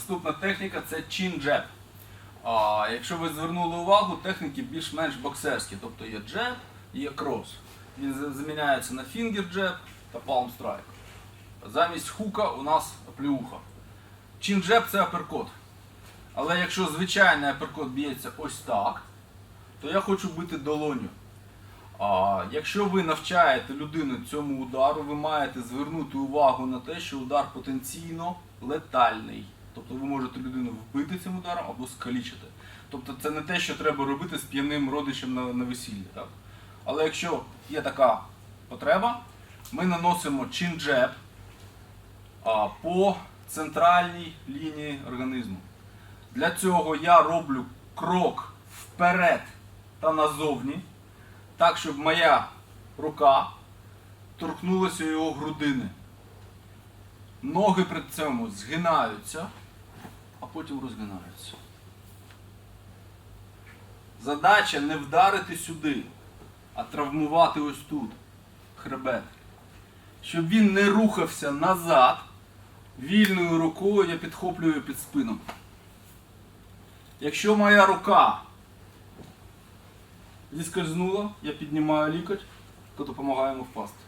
Наступна техніка це чин джеб. А, якщо ви звернули увагу, техніки більш-менш боксерські. Тобто є джеб і є крос. Він за- заміняється на фінгер джеб та palm страйк. Замість хука у нас плюха. Чин джеб це аперкот. Але якщо звичайний аперкот б'ється ось так, то я хочу бити долоню. А, якщо ви навчаєте людину цьому удару, ви маєте звернути увагу на те, що удар потенційно летальний. Тобто ви можете людину вбити цим ударом або скалічити. Тобто це не те, що треба робити з п'яним родичем на, на весіллі. Так? Але якщо є така потреба, ми наносимо чин-джеб а, по центральній лінії організму. Для цього я роблю крок вперед та назовні, так, щоб моя рука торкнулася його грудини. Ноги при цьому згинаються, а потім розгинаються. Задача не вдарити сюди, а травмувати ось тут, хребет. Щоб він не рухався назад, вільною рукою я підхоплюю під спину. Якщо моя рука зіскользнула, я піднімаю лікоть, то допомагаємо впасти.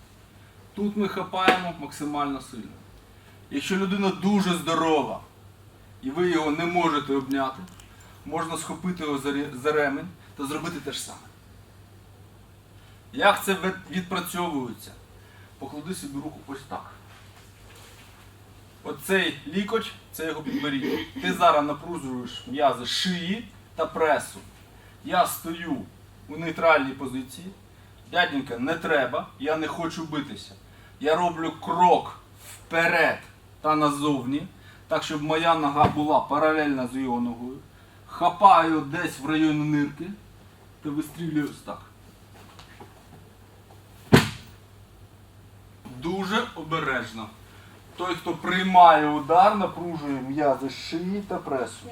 Тут ми хапаємо максимально сильно. Якщо людина дуже здорова і ви його не можете обняти, можна схопити його за ремень та зробити те ж саме. Як це відпрацьовується? Поклади собі руку ось так. Оцей лікоть це його підборіддя. Ти зараз напружуєш м'язи шиї та пресу. Я стою у нейтральній позиції. Дяденька, не треба, я не хочу битися. Я роблю крок вперед та назовні, так щоб моя нога була паралельна з його ногою. Хапаю десь в районі нирки та вистрілюю ось так. Дуже обережно. Той, хто приймає удар, напружує м'язи шиї та пресу.